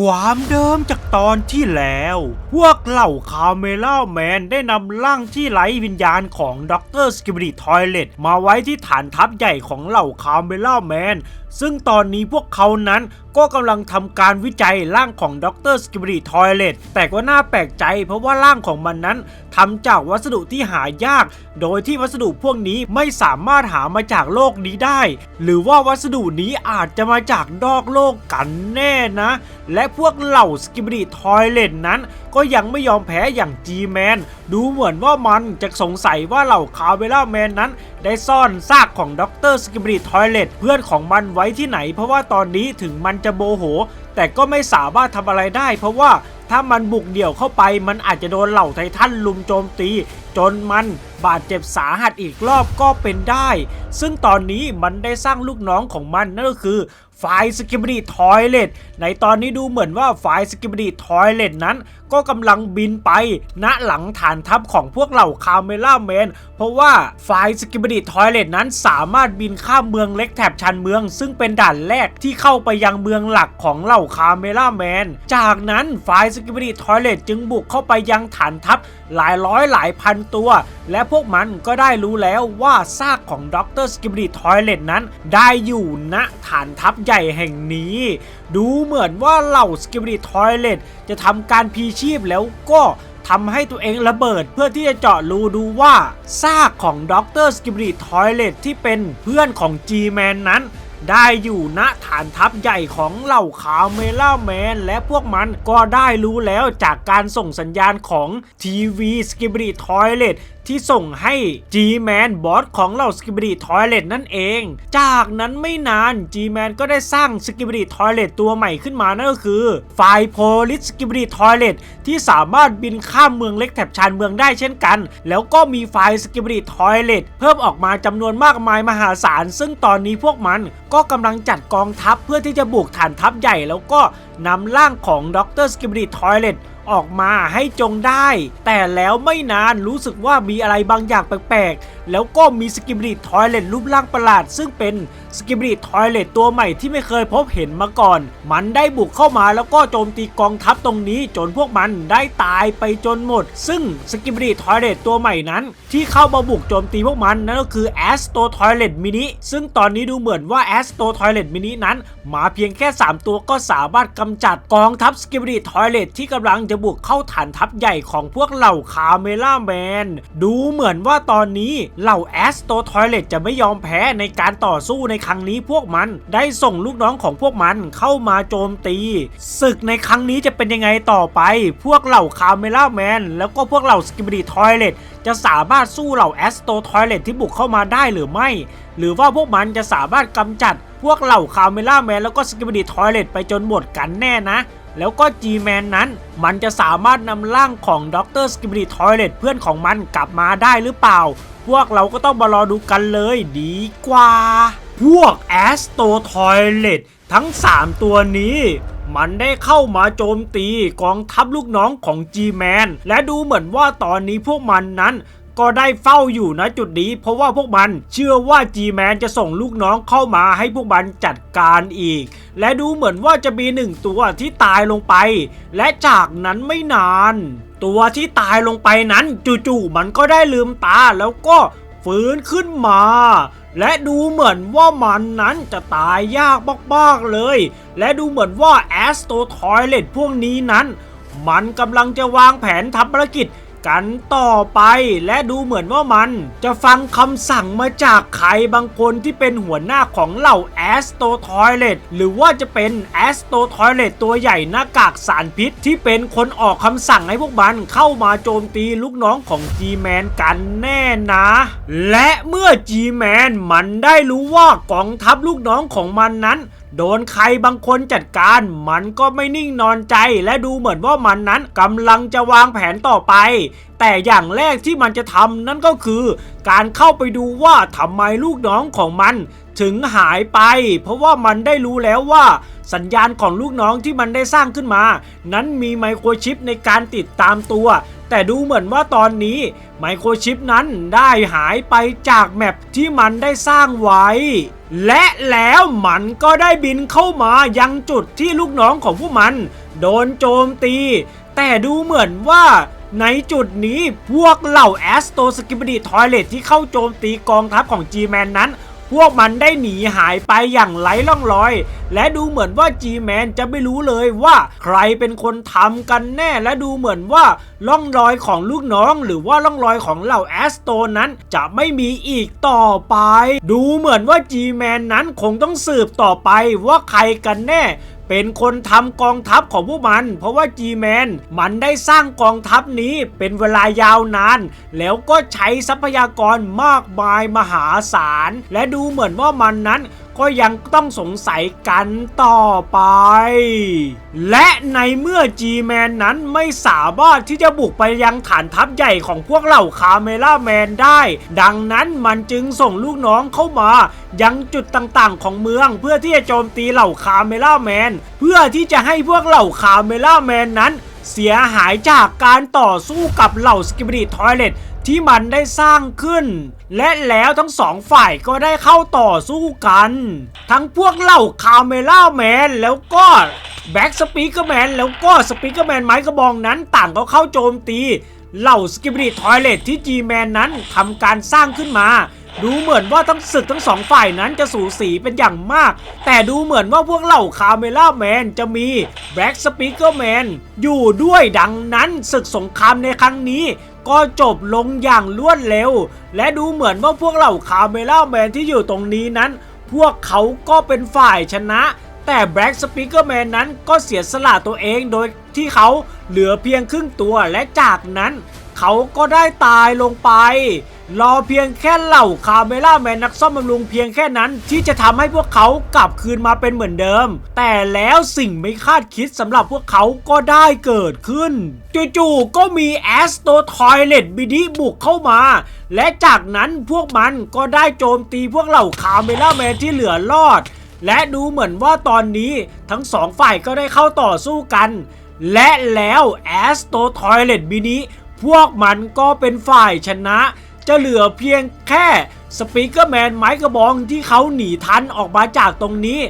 ความเดิมจากตอนที่แล้ว พวกเหล่าคาเมล่าแมนได้นำร่างที่ไร้วิญญาณของด็อกเตอร์สกิบริทอยเลตมาไว้ที่ฐานทัพใหญ่ของเหล่าคาเมล่าแมน ซึ่งตอนนี้พวกเขานั้นก็กำลังทำการวิจัยร่างของดรสกิบริทอยเลตแต่ก็น่าแปลกใจเพราะว่าร่างของมันนั้นทำจากวัสดุที่หายาก โดยที่วัสดุพวกนี้ไม่สามารถหามาจากโลกนี้ได้ หรือว่าวัสดุนี้อาจจะมาจากนอกโลกกันแน่นะ และพวกเหล่าสกิบริทอยเลตนั้น ก็ยังไม่ยอมแพ้อย่าง G-Man ดูเหมือนว่ามันจะสงสัยว่าเหล่าคาเวล่าแมนนั้น ได้ซ่อนซากของดรสกิบริทอยเลตเพื่อนของมันไว้ที่ไหน เพราะว่าตอนนี้ถึงมันจะโมโห แต่ก็ไม่สามารถทำอะไรได้ เพราะว่าถ้ามันบุกเดี่ยวเข้าไป มันอาจจะโดนเหล่าไททันลุมโจมตี จนมันบาดเจ็บสาหัสอีกรอบก็เป็นได้ ซึ่งตอนนี้มันได้สร้างลูกน้องของมันนั่นก็คือไฟสกิบริทอยเลตในตอนนี้ดูเหมือนว่าไฟสกิบริทอยเลตนั้นก็กำลังบินไปณหลังฐานทัพของพวกเหล่าคาเมล่าแมนเพราะว่าไฟสกิบริทอยเลตนั้นสามารถบินข้ามเมืองเล็กแถบชันเมือง ซึ่งเป็นด่านแรกที่เข้าไปยังเมืองหลักของเหล่าคาเมล่าแมนจากนั้นไฟสกิบริทอยเลตจึงบุกเข้าไปยังฐานทัพหลายร้อยหลายพันตัว และพวกมันก็ได้รู้แล้วว่าซากของด็อกเตอร์สกิบริทอยเลตนั้น ได้อยู่ณฐานทัพใหญ่แห่งนี้ ดูเหมือนว่าเหล่าสกิบริทอยเลตจะทำการพีชีพแล้วก็ทำให้ตัวเองระเบิดเพื่อที่จะเจาะรูดูว่าซากของด็อกเตอร์สกิบริทอยเลตที่เป็นเพื่อนของ G-Man นั้น ได้อยู่ณฐานทัพใหญ่ของเหล่าขาวเมล่าแมน และพวกมันก็ได้รู้แล้วจากการส่งสัญญาณของทีวีสกิบริทอยเลต ที่ส่งให้ G-Man บอสของเหล่าสกิบริทอยเลตนั่นเอง จากนั้นไม่นาน G-Man ก็ได้สร้างสกิบริทอยเลตตัวใหม่ขึ้นมานั่นก็คือไฟโพลิสสกิบริทอยเลตที่สามารถบินข้ามเมืองเล็กแถบชานเมืองได้เช่นกัน แล้วก็มีไฟสกิบริทอยเลตเพิ่มออกมาจำนวนมากมายมหาศาล ซึ่งตอนนี้พวกมันก็กำลังจัดกองทัพเพื่อที่จะบุกฐานทัพใหญ่ แล้วก็นำร่างของดรสกิบริทอยเลต ออกมาให้จงได้ แต่แล้วไม่นานรู้สึกว่ามีอะไรบางอย่างแปลกๆ แล้วก็มีสกิบริทอยเลตรูปร่างประหลาด ซึ่งเป็นสกิบริทอยเลตตัวใหม่ที่ไม่เคยพบเห็นมาก่อน มันได้บุกเข้ามาแล้วก็โจมตีกองทัพตรงนี้ จนพวกมันได้ตายไปจนหมด ซึ่งสกิบริทอยเลตตัวใหม่นั้น ที่เข้ามาบุกโจมตีพวกมันนั่นก็คือแอสโตทอยเลตมินิซึ่งตอนนี้ดูเหมือนว่าแอสโตทอยเลตมินินั้นมาเพียงแค่ 3 ตัวก็สามารถกำจัดกองทัพสกิบริทอยเลตที่กำลังจะบุกเข้าฐานทัพใหญ่ของพวกเหล่าคาเมล่าแมน ดูเหมือนว่าตอนนี้เหล่าแอสโตทอยเลตจะไม่ยอมแพ้ในการต่อสู้ในครั้งนี้พวกมันได้ส่งลูกน้องของพวกมันเข้ามาโจมตี ศึกในครั้งนี้จะเป็นยังไงต่อไป พวกเหล่าคาเมล่าแมนแล้วก็พวกเหล่าสกิบริทอยเลตจะสามารถสู้เหล่าแอสโตทอยเลตที่บุกเข้ามาได้หรือไม่ หรือว่าพวกมันจะสามารถกำจัด พวกเหล่าคาเมล่าแมนแล้วก็สกิบริทอยเลตไปจนหมดกันแน่นะ แล้วก็ G-Man นั้น มันจะสามารถนำร่างของด็อกเตอร์สกิบริทอยเลตเพื่อนของมันกลับมาได้หรือเปล่า พวกเราก็ต้องมารอดูกันเลยดีกว่า พวกแอสโตทอยเลตทั้ง 3 ตัวนี้มันได้เข้ามาโจมตีกองทัพลูกน้องของ G-Man และดูเหมือนว่าตอนนี้พวกมันนั้น ก็ได้เฝ้าอยู่นะจุดนี้ เพราะว่าพวกมันเชื่อว่า G-Man จะส่งลูกน้องเข้ามาให้พวกมันจัดการอีก และดูเหมือนว่าจะมีหนึ่งตัวที่ตายลงไป และจากนั้นไม่นาน ตัวที่ตายลงไปนั้นจู่ๆมันก็ได้ลืมตาแล้วก็ฟื้นขึ้นมา และดูเหมือนว่ามันนั้นจะตายยากมากๆเลย และดูเหมือนว่าแอสโตทอยเลตพวกนี้นั้น มันกำลังจะวางแผนทำภารกิจ กันต่อไป และดูเหมือนว่ามันจะฟังคำสั่งมาจากใครบางคนที่เป็นหัวหน้าของเหล่าแอสโตทอยเลตหรือว่าจะเป็นแอสโตทอยเลตตัวใหญ่หน้ากากสารพิษ ที่เป็นคนออกคำสั่งให้พวกมันเข้ามาโจมตีลูกน้องของ G-Man กันแน่นะ และเมื่อ G-Man มันได้รู้ว่ากองทัพลูกน้องของมันนั้น โดนใครบางคนจัดการ มันก็ไม่นิ่งนอนใจและดูเหมือนว่ามันนั้นกำลังจะวางแผนต่อไป แต่อย่างแรกที่มันจะทำนั่นก็คือ การเข้าไปดูว่าทำไมลูกน้องของมันถึงหายไป เพราะว่ามันได้รู้แล้วว่าสัญญาณของลูกน้องที่มันได้สร้างขึ้นมา นั้นมีไมโครชิปในการติดตามตัว แต่ดูเหมือนว่าตอนนี้ไมโครชิปนั้นได้หายไปจากแมปที่มันได้สร้างไว้ และแล้วมันก็ได้บินเข้ามายังจุดที่ลูกน้องของพวกมัน โดนโจมตี แต่ดูเหมือนว่าในจุดนี้พวกเหล่าแอสโตสกิบดีทอยเลตที่เข้าโจมตีกองทัพของ G-Man นั้น พวกมันได้หนีหายไปอย่างไร้ร่องรอย และดูเหมือนว่า G-Man จะไม่รู้เลยว่าใครเป็นคนทำกันแน่และดูเหมือนว่าร่องรอยของลูกน้อง หรือว่าร่องรอยของเหล่าแอสโตนั้นจะไม่มีอีกต่อไป ดูเหมือนว่า G-Man นั้นคงต้องสืบต่อไปว่าใครกันแน่ เป็นคนทำกองทัพของพวกมัน เพราะว่า G-Man มันได้สร้างกองทัพนี้เป็นเวลายาวนาน แล้วก็ใช้ทรัพยากรมากมายมหาศาล และดูเหมือนว่ามันนั้น ก็ยังต้องสงสัยกันต่อไป และในเมื่อ G-Man นั้นไม่สามารถที่จะบุกไปยังฐานทัพใหญ่ของพวกเหล่าคาเมล่าแมนได้ ดังนั้นมันจึงส่งลูกน้องเข้ามา ยังจุดต่างๆของเมืองเพื่อที่จะโจมตีเหล่าคาเมล่าแมน เพื่อที่จะให้พวกเหล่าคาเมล่าแมนนั้น เสียหายจากการต่อสู้กับเหล่าสกิบดีทอยเลตที่มันได้สร้างขึ้น และแล้วทั้งสองฝ่ายก็ได้เข้าต่อสู้กัน ทั้งพวกเหล่าคาเมล่าแมนแล้วก็แบ็กสปีกเกอร์แมนแล้วก็สปีกเกอร์แมนไม้กระบองนั้นต่างก็เข้าโจมตี เหล่าสกิบดีทอยเลตที่ G-Man นั้นทำการสร้างขึ้นมา ดูเหมือนว่าทั้งศึกทั้งสองฝ่ายนั้นจะสูสีเป็นอย่างมาก แต่ดูเหมือนว่าพวกเหล่าคาเมล่าแมนจะมีแบล็กสปีกเกอร์แมนอยู่ด้วยดังนั้นศึกสงครามในครั้งนี้ก็จบลงอย่างรวดเร็ว และดูเหมือนว่าพวกเหล่าคาเมล่าแมนที่อยู่ตรงนี้นั้น พวกเขาก็เป็นฝ่ายชนะแต่แบล็กสปีกเกอร์แมนนั้นก็เสียสละตัวเองโดยที่เขาเหลือเพียงครึ่งตัวและจากนั้น เขาก็ได้ตายลงไป รอเพียงแค่เหล่าคาเมล่าแมนนักซ่อมบำรุงเพียงแค่นั้น ที่จะทำให้พวกเขากลับคืนมาเป็นเหมือนเดิม แต่แล้วสิ่งไม่คาดคิดสำหรับพวกเขาก็ได้เกิดขึ้น จู่ๆก็มีแอสโตทอยเลตบิดิบุกเข้ามา และจากนั้นพวกมันก็ได้โจมตีพวกเหล่าคาเมล่าแมนที่เหลือรอด และดูเหมือนว่าตอนนี้ทั้งสองฝ่ายก็ได้เข้าต่อสู้กัน และแล้วแอสโตทอยเลตบินิพวกมันก็เป็นฝ่ายชนะ จะเหลือเพียงแค่สปีกเกอร์แมนไม้กระบองที่เขาหนีทันออกมาจากตรงนี้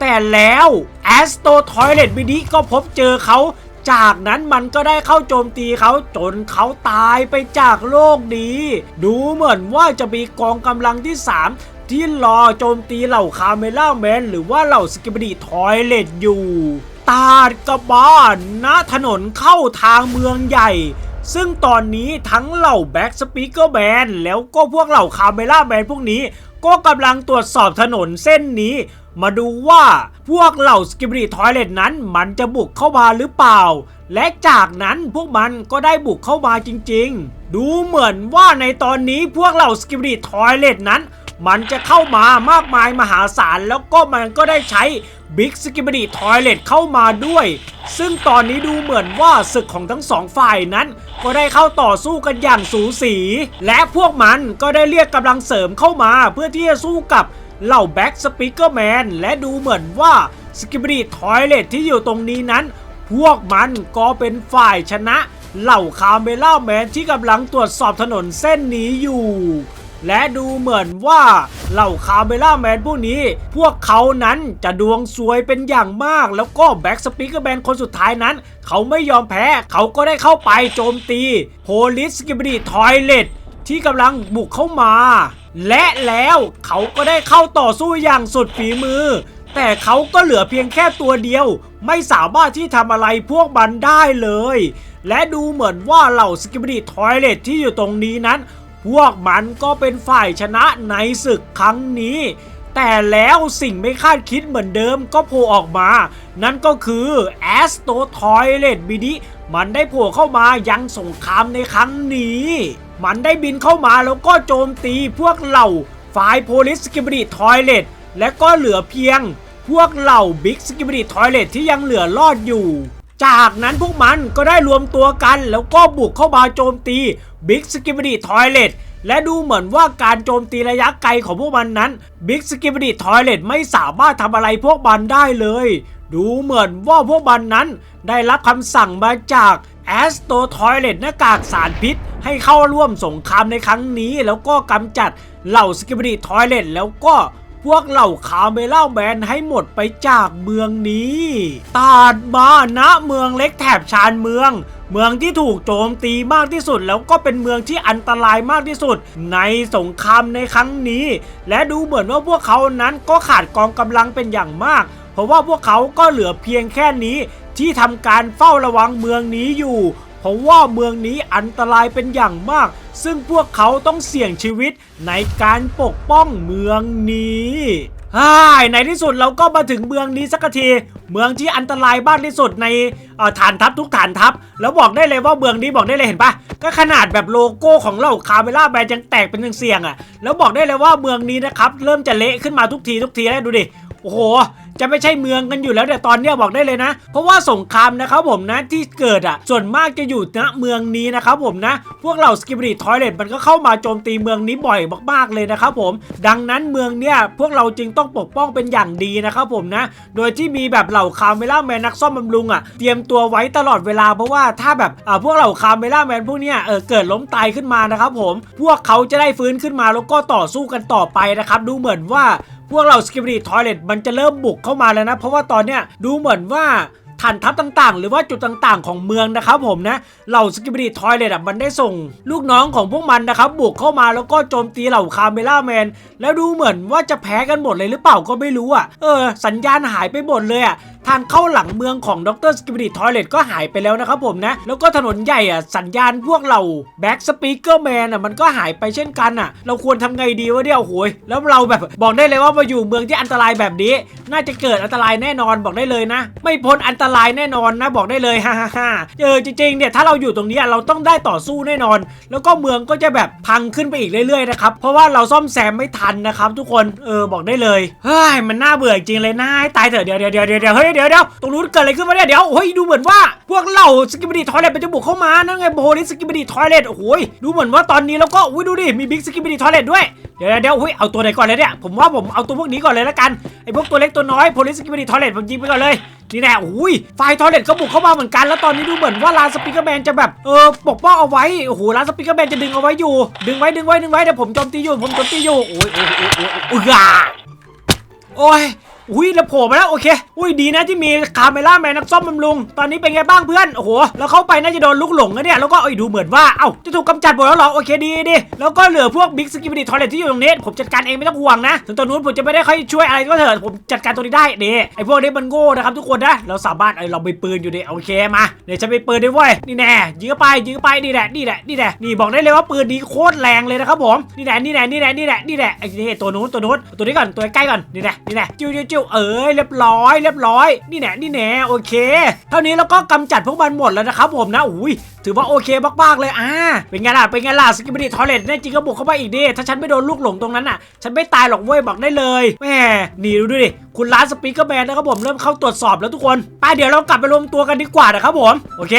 แต่แล้วแอสโตทอยเลตบินิก็พบเจอเขาจากนั้นมันก็ได้เข้าโจมตีเขาจนเขาตายไปจากโลกนี้ ดูเหมือนว่าจะมีกองกำลังที่ 3 ที่รอโจมตีเหล่าคาเมล่าแมนหรือว่าเหล่าสกิบดีทอยเลตอยู่ ตาดกระบ้านณถนนเข้าทางเมืองใหญ่ ซึ่งตอนนี้ทั้งเหล่าแบ็กสปีกเกอร์แมนแล้วก็พวกเหล่าคาเมล่าแมนพวกนี้ ก็กำลังตรวจสอบถนนเส้นนี้ มาดูว่าพวกเหล่าสกิบรีทอยเลตนั้นมันจะบุกเข้ามาหรือเปล่า และจากนั้นพวกมันก็ได้บุกเข้ามาจริงๆ ดูเหมือนว่าในตอนนี้พวกเหล่าสกิบรีทอยเลตนั้น มันจะเข้ามามากมายมหาศาลแล้วก็มันก็ได้ใช้บิ๊กสกิบดีทอยเลตเข้ามาด้วย ซึ่งตอนนี้ดูเหมือนว่าศึกของทั้งสองฝ่ายนั้น ก็ได้เข้าต่อสู้กันอย่างสูสี และพวกมันก็ได้เรียกกำลังเสริมเข้ามาเพื่อที่จะสู้กับเหล่าแบ็กสปีกเกอร์แมนและดูเหมือนว่าสกิบดีทอยเลตที่อยู่ตรงนี้นั้น พวกมันก็เป็นฝ่ายชนะ เหล่าคาเมล่าแมนที่กำลังตรวจสอบถนนเส้นนี้อยู่ และดูเหมือนว่าเหล่าคาเมล่าแมนพวกนี้ พวกเขานั้นจะดวงซวยเป็นอย่างมาก แล้วก็แบ็กสปีกเกอร์แมนคนสุดท้ายนั้น เขาไม่ยอมแพ้ เขาก็ได้เข้าไปโจมตีโพลิสสกิบดีทอยเลตที่กำลังบุกเข้ามา และแล้วเขาก็ได้เข้าต่อสู้อย่างสุดฝีมือ แต่เขาก็เหลือเพียงแค่ตัวเดียว ไม่สามารถที่ทำอะไรพวกมันได้เลย และดูเหมือนว่าเหล่าสกิบดีทอยเลตที่อยู่ตรงนี้นั้น พวกมันก็เป็นฝ่ายชนะในศึกครั้งนี้ แต่แล้วสิ่งไม่คาดคิดเหมือนเดิมก็โผล่ออกมา นั่นก็คือแอสโตทอยเลตบิดิมันได้โผล่เข้ามายังสงครามในครั้งนี้ มันได้บินเข้ามาแล้วก็โจมตีพวกเหล่าฝ่ายโพลิสกิบดีทอยเลตและก็เหลือเพียง พวกเหล่าบิ๊กสกิบดีทอยเลตที่ยังเหลือรอดอยู่ จากนั้นพวกมันก็ได้รวมตัวกันแล้วก็บุกเข้ามาโจมตีบิ๊กสกิบดีทอยเลตและดูเหมือนว่าการโจมตีระยะไกลของพวกมันนั้นบิ๊กสกิบดีทอยเลตไม่สามารถทำอะไรพวกมันได้เลย ดูเหมือนว่าพวกมันนั้นได้รับคำสั่งมาจากแอสโตทอยเลตหน้ากากสารพิษ ให้เข้าร่วมสงครามในครั้งนี้ แล้วก็กำจัดเหล่าสกิบริทอยเลตแล้วก็ พวกเหล่าคาเมล่าแมนให้หมดไปจากเมืองนี้ตัดมาณเมืองเล็กแถบชานเมือง เมืองที่ถูกโจมตีมากที่สุด แล้วก็เป็นเมืองที่อันตรายมากที่สุด ในสงครามในครั้งนี้ และดูเหมือนว่าพวกเขานั้นก็ขาดกองกำลังเป็นอย่างมาก เพราะว่าพวกเขาก็เหลือเพียงแค่นี้ ที่ทำการเฝ้าระวังเมืองนี้อยู่ เพราะว่าเมืองนี้อันตรายเป็นอย่างมาก ซึ่งพวกเขาต้องเสี่ยงชีวิตในการปกป้องเมืองนี้ฮ่าในที่สุดเราก็มาถึงเมืองนี้สักที เมืองที่อันตรายมากที่สุดในฐานทัพทุกฐานทัพ แล้วบอกได้เลยว่าเมืองนี้บอกได้เลยเห็นปะก็ขนาดแบบโลโก้ของเหล่าคาเมล่าแบนยังแตกเป็นเสียงๆอะ แล้วบอกได้เลยว่าเมืองนี้นะครับเริ่มจะเละขึ้นมาทุกทีทุกทีแล้วดูดิ โอ้โห จะไม่ใช่เมืองกันอยู่แล้วแต่ตอนเนี้ยบอกได้เลยนะ เพราะว่าสงครามนะครับผมนะที่เกิดอะส่วนมากจะอยู่ณเมืองนี้นะครับผมนะ พวกเหล่าสกิบริทอยเลตมันก็เข้ามาโจมตีเมืองนี้บ่อยมากๆเลยนะครับผม ดังนั้นเมืองเนี่ยพวกเราจึงต้องปกป้องเป็นอย่างดีนะครับผมนะ โดยที่มีแบบเหล่าคาเมล่าแมนนักซ่อมบำรุงอะเตรียมตัวไว้ตลอดเวลาเพราะว่าถ้าแบบอ่าพวกเหล่าคาเมล่าแมนพวกเนี้ยเออเกิดล้มตายขึ้นมานะครับผม พวกเขาจะได้ฟื้นขึ้นมาแล้วก็ต่อสู้กันต่อไปนะครับดูเหมือนว่า พวกเราสกิบ i ีทอยเลตมันจะเริ่มบุกเข้ามาแล้วนะ เพราะว่าตอนเนี้ยดูเหมือนว่าฐานทัพต่างๆ หรือว่าจุดต่างๆ ของเมืองนะครับผมนะเหล่าสกิบ i ีทอยเลตอะมันได้ส่ง ลูกน้องของพวกมันนะครับบุกเข้ามาแล้วก็โจมตีเหล่าคาเมล่าแมนแล้วดูเหมือนว่าจะแพ้กันหมดเลยหรือเปล่าก็ไม่รู้อะเออสัญญาณหายไปหมดเลยอะ ทางเข้าหลังเมืองของดรสกิบ i ีทอยเลตก็หายไปแล้วนะครับผมนะ แล้วก็ถนนใหญ่อะสัญญาณพวกเราแบ็กสปีกเกอร์แมนอะมันก็หายไปเช่นกันอะ เราควรทำไงดีวะเนี่ยโอ้โหยแล้วเราแบบบอกได้เลยว่ามาอยู่เมืองที่อันตรายแบบนี้ น่าจะเกิดอันตรายแน่นอนบอกได้เลยนะ ไม่พ้นอันตรายแน่นอนนะบอกได้เลยฮ่าฮ่าฮ่าเออจริงๆเนี่ยถ้าเราอยู่ตรงนี้เราต้องได้ต่อสู้แน่นอน แล้วก็เมืองก็จะแบบพังขึ้นไปอีกเรื่อยๆนะครับเพราะว่าเราซ่อมแซมไม่ทันนะครับทุกคนเออบอกได้เลยเฮ้ยมันน่าเบื่อจริงเลยนะให้ตายเถอะเดี๋ยวเดี๋ยวเดี๋ยวเดี๋ยวเฮ้ยเดี๋ยวเดี๋ยวตรงนู้นเกิดอะไรขึ้นมาเนี่ยเดี๋ยวเฮ้ยดูเหมือนว่าพวกเหล่าสกิบดีทอยเลตมันจะบุกเข้ามานั่นไงโบลิสกิบดีทอยเลตโอ้โหยดูเหมือนว่าตอนนี้แล้วก็อุ้ยดูดิมีบิ๊กสกิบดีทอยเลตด้วยเดี๋ยวเดี๋ยวเฮ้ยเอาตัวไหนก่อนเลยเนี่ยผมว่าผมเอาตัวพวกนี้ก่อนเลยละกันไอพวกตัวเล็กตัวน้อยโพลิสกิบดีทอยเลตผมยิงไปก่อนเลยนี่แน่อุ้ยไฟทอยเลตก็บุกเข้ามาเหมือนกันแล้วตอนนี้ดูเหมือนว่าลานสปีกเกอร์แมนจะแบบเออปกป้องเอาไว้โอ้โหลานสปีกเกอร์แมนจะดึงเอาไว้อยู่ ดึงไว้ดึงไว้ดึงไว้เดี๋ยวผมโจมตีอยู่ผมโจมตีอยู่โอ้ยโอ้ยโอ้ยโอ้ยโอ้ย อุ้ยแล้วโผล่มาแล้วโอเค อุ้ยดีนะที่มีคาเมล่าแมนนักซ่อมบำรุง ตอนนี้เป็นไงบ้างเพื่อนโอ้โหแล้วเข้าไปน่าจะโดนลูกหลงนะเนี่ยแล้วก็เอ้ยดูเหมือนว่าเอ้าจะถูกกำจัดหมดแล้วหรอโอเคดีดีแล้วก็เหลือพวกบิ๊กสกิบดีทอยเลตที่อยู่ตรงนี้ผมจัดการเองไม่ต้องห่วงนะถึงตอนนู้นผมจะไม่ได้ค่อยช่วยอะไรก็เถอะผมจัดการตัวนี้ได้นี่ไอพวกนี้มันโง่นะครับทุกคนนะเราสามารถไอเราไปปืนอยู่ดิโอเคมาเดี๋ยวฉันไปปืนด้วยเว้ยนี่แน่ยิงไปยิงไปนี่แหละนี่แหละนี่แหละนี่บอกได้เลยว่าปืนนี้โคตรแรงเลยนะครับผมนี่แหละนี่แหละนี่แหละนี่แหละนี่แหละไอ้ตัวนู้นตัวนู้นตัวนี้ก่อนตัวใกล้ก่อนนี่แหละนี่แหละจิ้วจิ้วจิ้วเอ้ยเรียบร้อยเรียบร้อย นี่แน่นี่แน่โอเค เท่านี้เราก็กำจัดพวกมันหมดแล้วนะครับผมนะอุ้ยถือว่าโอเคมากๆเลยอ่าเป็นไงล่ะเป็นไงล่ะสกิบดีทอเลตแน่จริงก็บุกเข้าไปอีกดิถ้าฉันไม่โดนลูกหลงตรงนั้นน่ะ ฉันไม่ตายหรอกเว้ยบอกได้เลยแหมนี่ดูดิคุณร้านสปีกเกอร์แมนนะครับผมเริ่มเข้าตรวจสอบแล้วทุกคนไปเดี๋ยวเรากลับไปรวมตัวกันดีกว่านะครับผมโอเค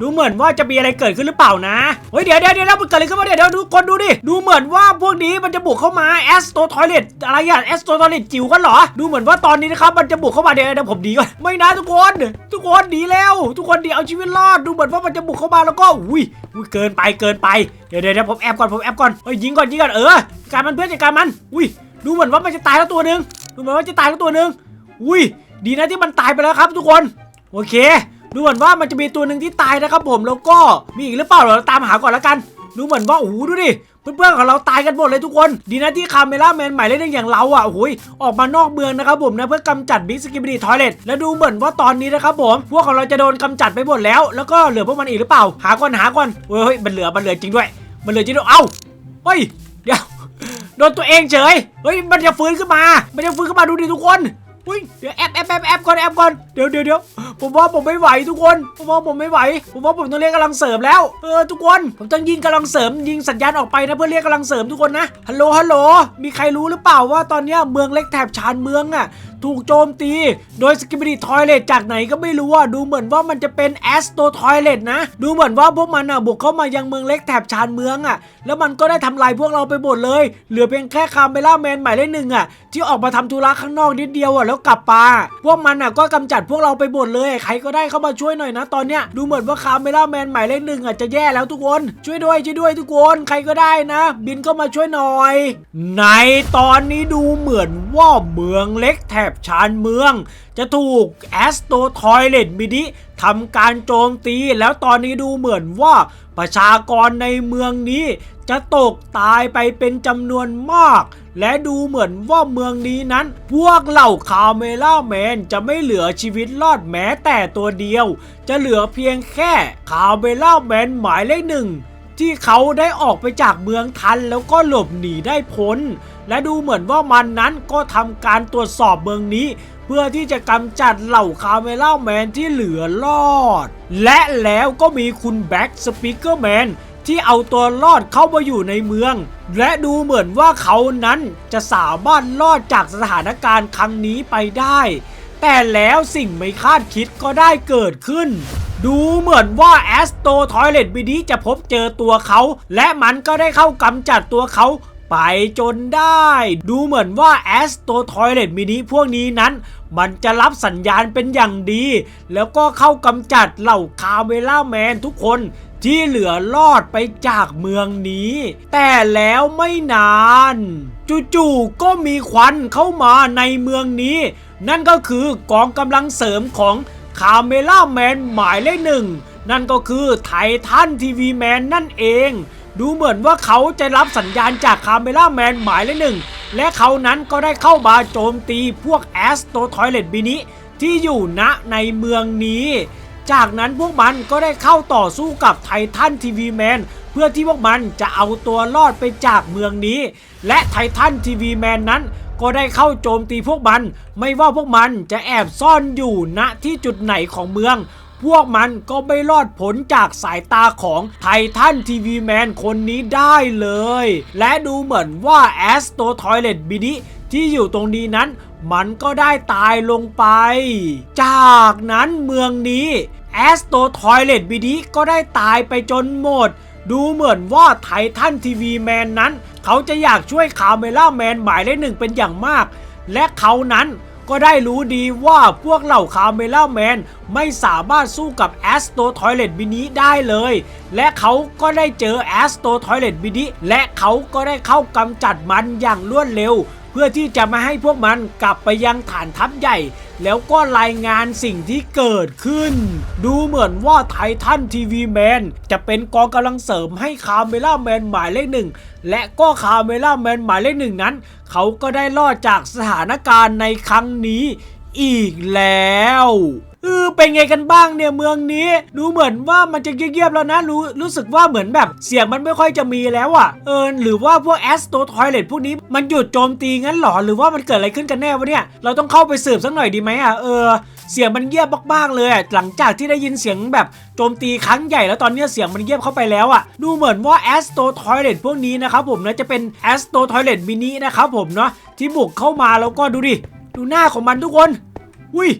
ดูเหมือนว่าจะมีอะไรเกิดขึ้นหรือเปล่านะเฮ้ยเดี๋ยวเดี๋ยวเดี๋ยวมันเกิดอะไรขึ้นมาเดี๋ยวเดี๋ยวดูคนดูดิดูเหมือนว่าพวกนี้มันจะบุกเข้ามาแอสโตทอยเลตอะไรอะแอสโตทอยเลตจิ๋วกันเหรอ ดูเหมือนว่าตอนนี้นะครับมันจะบุกเข้ามาเดี๋ยวเดี๋ยวผมดีก่อนไม่นะทุกคนทุกคนดีแล้ว ทุกคนดีเอาชีวิตรอดดูเหมือนว่ามันจะบุกเข้ามาแล้วก็อุ้ยอุ้ยเกินไปเกินไปเดี๋ยวเดี๋ยวผมแอบก่อนผมแอบก่อนเฮ้ยยิงก่อนยิงก่อนเออการมันเพื่อนจัดการมันอุ้ยดูเหมือนว่ามันจะตายแล้วตัวหนึ่งดูเหมือนว่าจะตายแล้วตัวหนึ่งอุ้ยดีนะที่มันตายไปแล้วครับ ทุกคน โอเค ดูเหมือนว่ามันจะมีตัวหนึ่งที่ตายนะครับผมแล้วก็มีอีกหรือเปล่าเราตามหาก่อนแล้วกัน ดูเหมือนว่าโอ้โหดูดิเพื่อนๆของเราตายกันหมดเลยทุกคน ดีนะที่คาเมล่าแมนใหม่เล่นอย่างเราอะโอ้ยออกมานอกเมืองนะครับผมนะเพื่อกำจัดบิ๊กสกิบดีทอยเลตแล้วดูเหมือนว่าตอนนี้นะครับผม พวกของเราจะโดนกำจัดไปหมดแล้ว แล้วก็เหลือพวกมันอีกหรือเปล่า หาก่อนหาก่อนเฮ้ยมันเหลือมันเหลือจริงด้วย มันเหลือจริงด้วยเอ้าเฮ้ยเดี๋ยวโดนตัวเองเฉยเฮ้ยมันจะฟื้นขึ้นมา มันจะฟื้นขึ้นมาดูดิทุกคนอุ้ยเดี๋ยวแอบแอบแอบแอบก่อนแอบก่อนเดี๋ยวเดี๋ยวเดี๋ยว ผมว่าผมไม่ไหวทุกคน ผมว่าผมไม่ไหว ผมว่าผมต้องเรียกกำลังเสริมแล้ว เออทุกคน ผมต้องยิงกำลังเสริม ยิงสัญญาณออกไปนะเพื่อเรียกกำลังเสริมทุกคนนะ ฮัลโหล ฮัลโหล มีใครรู้หรือเปล่าว่าตอนนี้เมืองเล็กแถบชานเมืองอะถูกโจมตี โดยสกิบดีทอยเลตจากไหนก็ไม่รู้อะดูเหมือนว่ามันจะเป็นแอสโตทอยเลตนะ ดูเหมือนว่าพวกมันอะบุกเข้ามายังเมืองเล็กแถบชานเมืองอะ แล้วมันก็ได้ทำลายพวกเราไปหมดเลย เหลือเพียงแค่คาเมล่าแมนหมายเลขหนึ่งอะที่ออกมาทำธุระข้างนอกนิดเดียวอะแล้วกลับมาพวกมันอะก็กำจัดพวกเราไปหมดเลยใครก็ได้เข้ามาช่วยหน่อยนะ ตอนเนี้ยดูเหมือนว่าคาเมล่าแมนหมายเลขหนึ่งอะจะแย่แล้วทุกคน ช่วยด้วยช่วยด้วยทุกคนใครก็ได้นะ บินก็มาช่วยหน่อย ในตอนนี้ดูเหมือนว่าเมืองเล็กแถบชานเมือง จะถูกแอสโตทอยเลตมิดิ ทำการโจมตีแล้วตอนนี้ดูเหมือนว่าประชากรในเมืองนี้ จะตกตายไปเป็นจำนวนมาก และดูเหมือนว่าเมืองนี้นั้น พวกเหล่าคาเมล่าแมนจะไม่เหลือชีวิตรอดแม้แต่ตัวเดียว จะเหลือเพียงแค่คาเมล่าแมนหมายเลขหนึ่งที่เขาได้ออกไปจากเมืองทันแล้วก็หลบหนีได้พ้น และดูเหมือนว่ามันนั้นก็ทำการตรวจสอบเมืองนี้ เพื่อที่จะกำจัดเหล่าคาเมล่าแมนที่เหลือรอด และแล้วก็มีคุณแบ็กสปิเกอร์แมนที่เอาตัวรอดเข้ามาอยู่ในเมือง และดูเหมือนว่าเขานั้นจะสามารถรอดจากสถานการณ์ครั้งนี้ไปได้ แต่แล้วสิ่งไม่คาดคิดก็ได้เกิดขึ้น ดูเหมือนว่าแอสโตทอยเลตบินี้จะพบเจอตัวเขา และมันก็ได้เข้ากำจัดตัวเขาไปจนได้ ดูเหมือนว่าแอสโตทอยเลตมินิพวกนี้นั้น มันจะรับสัญญาณเป็นอย่างดี แล้วก็เข้ากำจัดเหล่าคาเมล่าแมนทุกคนที่เหลือรอดไปจากเมืองนี้ แต่แล้วไม่นาน จู่ๆก็มีควันเข้ามาในเมืองนี้ นั่นก็คือกองกำลังเสริมของคาเมล่าแมนหมายเลขหนึ่ง นั่นก็คือไททันทีวีแมนนั่นเอง ดูเหมือนว่าเขาจะรับสัญญาณจากคาเมล่าแมนหมายเลขหนึ่ง และเขานั้นก็ได้เข้ามาโจมตีพวกแอสโตทอยเลตบินิที่อยู่ณในเมืองนี้ จากนั้นพวกมันก็ได้เข้าต่อสู้กับไททันทีวีแมนเพื่อที่พวกมันจะเอาตัวรอดไปจากเมืองนี้ และไททันทีวีแมนนั้นก็ได้เข้าโจมตีพวกมัน ไม่ว่าพวกมันจะแอบซ่อนอยู่ณที่จุดไหนของเมือง พวกมันก็ไม่รอดผลจากสายตาของไททันทีวีแมนคนนี้ได้เลย และดูเหมือนว่าแอสโตทอยเลตบินิที่อยู่ตรงนี้นั้นมันก็ได้ตายลงไป จากนั้นเมืองนี้แอสโตทอยเลตบินิก็ได้ตายไปจนหมด ดูเหมือนว่าไททันทีวีแมนนั้น เขาจะอยากช่วยคาเมล่าแมนหมายเลขหนึ่งเป็นอย่างมาก และเขานั้น ก็ได้รู้ดีว่าพวกเหล่าคาเมล่าแมนไม่สามารถสู้กับแอสโตทอยเลตบินิได้เลย และเขาก็ได้เจอแอสโตทอยเลตบินิและเขาก็ได้เข้ากำจัดมันอย่างรวดเร็ว เพื่อที่จะไม่ให้พวกมันกลับไปยังฐานทัพใหญ่ แล้วก็รายงานสิ่งที่เกิดขึ้น ดูเหมือนว่าไททันทีวีแมนจะเป็นกองกำลังเสริมให้คาเมล่าแมนหมายเลขหนึ่งและก็คาเมล่าแมนหมายเลขหนึ่งนั้น เขาก็ได้รอดจากสถานการณ์ในครั้งนี้อีกแล้ว เออเป็นไงกันบ้างเนี่ยเมืองนี้ ดูเหมือนว่ามันจะเงียบๆแล้วนะรู้รู้สึกว่าเหมือนแบบเสียงมันไม่ค่อยจะมีแล้วอะ่ะเออหรือว่าพวกแอสโตทอยเลตพวกนี้มันหยุดโจมตีงั้นหรอหรือว่ามันเกิดอะไรขึ้นกันแน่วะเนี่ยเราต้องเข้าไปสืบสักหน่อยดีไหมอะ่ะเออเสียงมันเงียบมากๆเลยหลังจากที่ได้ยินเสียงแบบโจมตีครั้งใหญ่แล้วตอนนี้เสียงมันเงียบเข้าไปแล้วอะ่ะดูเหมือนว่าแอสโตทอยเลตพวกนี้นะครับผมนะจะเป็นแอสโตทอยเลตมินินะครับผมเนาะที่บุกเข้ามาแล้วก็ดูดิดูหน้าของมันทุกคนอุ้ย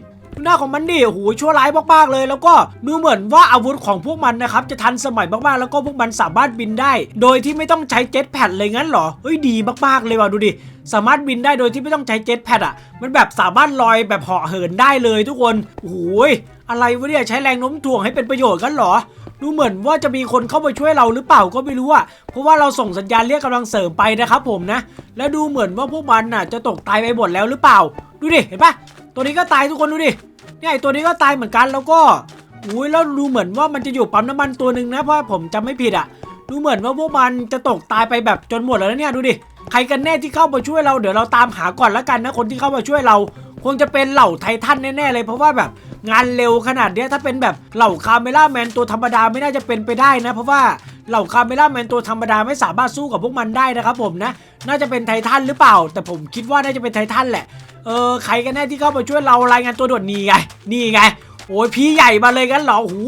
หน้าของมันดิโอ้โหชั่วร้ายมากๆเลย แล้วก็ดูเหมือนว่าอาวุธของพวกมันนะครับจะทันสมัยมากๆ แล้วก็พวกมันสามารถบินได้ โดยที่ไม่ต้องใช้เจ็ตแพดเลยงั้นเหรอเฮ้ยดีมากๆเลยว่ะดูดิสามารถบินได้โดยที่ไม่ต้องใช้เจ็ตแพดอะ มันแบบสามารถลอยแบบเหาะเหินได้เลยทุกคน โอ้โหยอะไรวะเนี่ยใช้แรงโน้มถ่วงให้เป็นประโยชน์กันเหรอ ดูเหมือนว่าจะมีคนเข้ามาช่วยเราหรือเปล่าก็ไม่รู้อะเพราะว่าเราส่งสัญญาณเรียกกำลังเสริมไปนะครับผมนะ แล้วดูเหมือนว่าพวกมันน่ะจะตกตายไปหมดแล้วหรือเปล่า ดูดิ เห็นปะตัวนี้ก็ตายทุกคนดูดิ เนี่ยไอตัวนี้ก็ตายเหมือนกันแล้วก็อุ้ยแล้วดูเหมือนว่ามันจะอยู่ปั๊มน้ำมันตัวหนึ่งนะเพราะผมจำไม่ผิดอะดูเหมือนว่าพวกมันจะตกตายไปแบบจนหมดแล้วเนี่ยดูดิใครกันแน่ที่เข้ามาช่วยเราเดี๋ยวเราตามหาก่อนละกันนะคนที่เข้ามาช่วยเรา คงจะเป็นเหล่าไททันแน่ๆเลย เพราะว่าแบบงานเร็วขนาดเนี้ยถ้าเป็นแบบเหล่าคาเมล่าแมนตัวธรรมดาไม่น่าจะเป็นไปได้นะ เพราะว่า เหล่าคาเมล่าแมนตัวธรรมดาไม่สามารถสู้กับพวกมันได้นะครับผมนะ น่าจะเป็นไททันหรือเปล่า แต่ผมคิดว่าน่าจะเป็นไททันแหละ เออใครกันแน่ที่เข้ามาช่วยเรารายงานตัวด่วนนี่ไง นี่ไง โอ้ยพี่ใหญ่มาเลยกันเหรอโอ้โห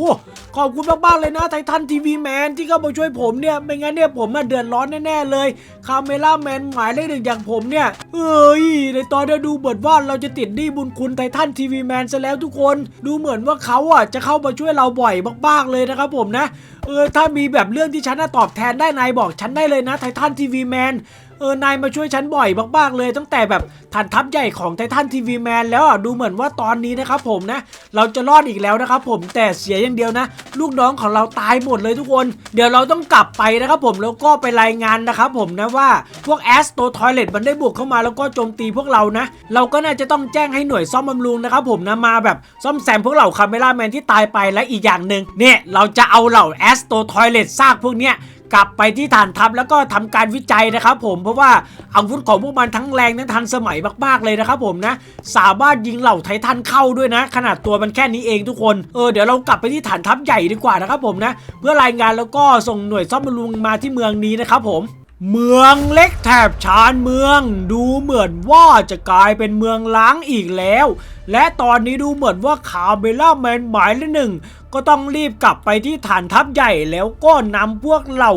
ขอบคุณมากๆเลยนะไททันทีวีแมนที่เข้ามาช่วยผมเนี่ยไม่งั้นเนี่ยผมน่ะเดือดร้อนแน่ๆเลยคาเมล่าแมนหมายเลขหนึ่งอย่างผมเนี่ยเอ้ยในตอนนี้ดูเหมือนว่าเราจะติดหนี้บุญคุณไททันทีวีแมนซะแล้วทุกคน ดูเหมือนว่าเขาอะจะเข้ามาช่วยเราบ่อยมากๆเลยนะครับผมนะเออถ้ามีแบบเรื่องที่ฉันน่ะตอบแทนได้นายบอกฉันได้เลยนะไททันทีวีแมน เออนายมาช่วยฉันบ่อยมากๆเลย ตั้งแต่แบบฐานทัพใหญ่ของไททันทีวีแมนแล้วอะดูเหมือนว่าตอนนี้นะครับผมนะ เราจะรอดอีกแล้วนะครับผมแต่เสียอย่างเดียวนะ ลูกน้องของเราตายหมดเลยทุกคน เดี๋ยวเราต้องกลับไปนะครับผมแล้วก็ไปรายงานนะครับผมนะว่าพวกแอสโตทอยเลตมันได้บุกเข้ามาแล้วก็โจมตีพวกเรานะ เราก็น่าจะต้องแจ้งให้หน่วยซ่อมบำรุงนะครับผมนะมาแบบซ่อมแซมพวกเหล่าคาเมล่าแมนที่ตายไปและอีกอย่างหนึ่งเนี่ยเราจะเอาเหล่าแอสโตทอยเลตซากพวกเนี้ย กลับไปที่ฐานทัพแล้วก็ทำการวิจัยนะครับ ผมเพราะว่าอาวุธของพวกมันทั้งแรงทั้งทันสมัยมากๆเลยนะครับ ผมนะสามารถยิงเหล่าไททันเข้าด้วยนะ ขนาดตัวมันแค่นี้เองทุกคนเออเดี๋ยวเรากลับไปที่ฐานทัพใหญ่ดีกว่านะครับ ผมนะ เพื่อรายงานแล้วก็ส่งหน่วยซ่อมบำรุงมาที่เมืองนี้นะครับผม เมืองเล็กแถบชานเมือง ดูเหมือนว่าจะกลายเป็นเมืองล้างอีกแล้ว และตอนนี้ดูเหมือนว่าคาเบล่าแมนหมายเลขหนึ่ง ก็ต้องรีบกลับไปที่ฐานทัพใหญ่แล้วก็นำพวกเหล่า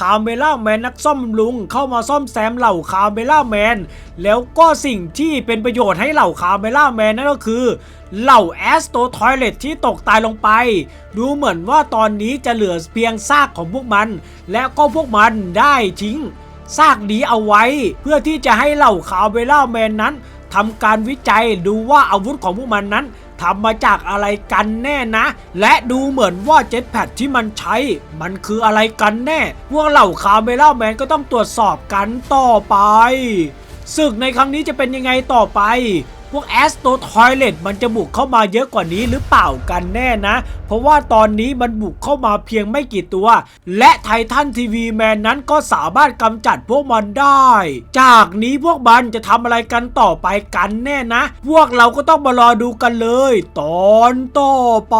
คาเมล่าแมนนักซ่อมบำรุง เข้ามาซ่อมแซมเหล่าคาเมล่าแมนแล้วก็สิ่งที่เป็นประโยชน์ให้เหล่าคาเมล่าแมนนั่นก็คือ เหล่าแอสโตทอยเลตที่ตกตายลงไป ดูเหมือนว่าตอนนี้จะเหลือเพียงซากของพวกมัน และก็พวกมันได้ทิ้งซากนี้เอาไว้ เพื่อที่จะให้เหล่าคาเวล่าแมนนั้น ทำการวิจัยดูว่าอาวุธของพวกมันนั้นทำมาจากอะไรกันแน่นะ และดูเหมือนว่าเจ็ตแพดที่มันใช้ มันคืออะไรกันแน่ พวกเหล่าคาเมล่าแมนก็ต้องตรวจสอบกันต่อไปศึกในครั้งนี้จะเป็นยังไงต่อไป พวกแอสโตทอยเลตมันจะบุกเข้ามาเยอะกว่านี้หรือเปล่ากันแน่นะ เพราะว่าตอนนี้มันบุกเข้ามาเพียงไม่กี่ตัว และไททันทีวีแมนนั้นก็สามารถกำจัดพวกมันได้ จากนี้พวกมันจะทำอะไรกันต่อไปกันแน่นะ พวกเราก็ต้องมารอดูกันเลย ตอนต่อไป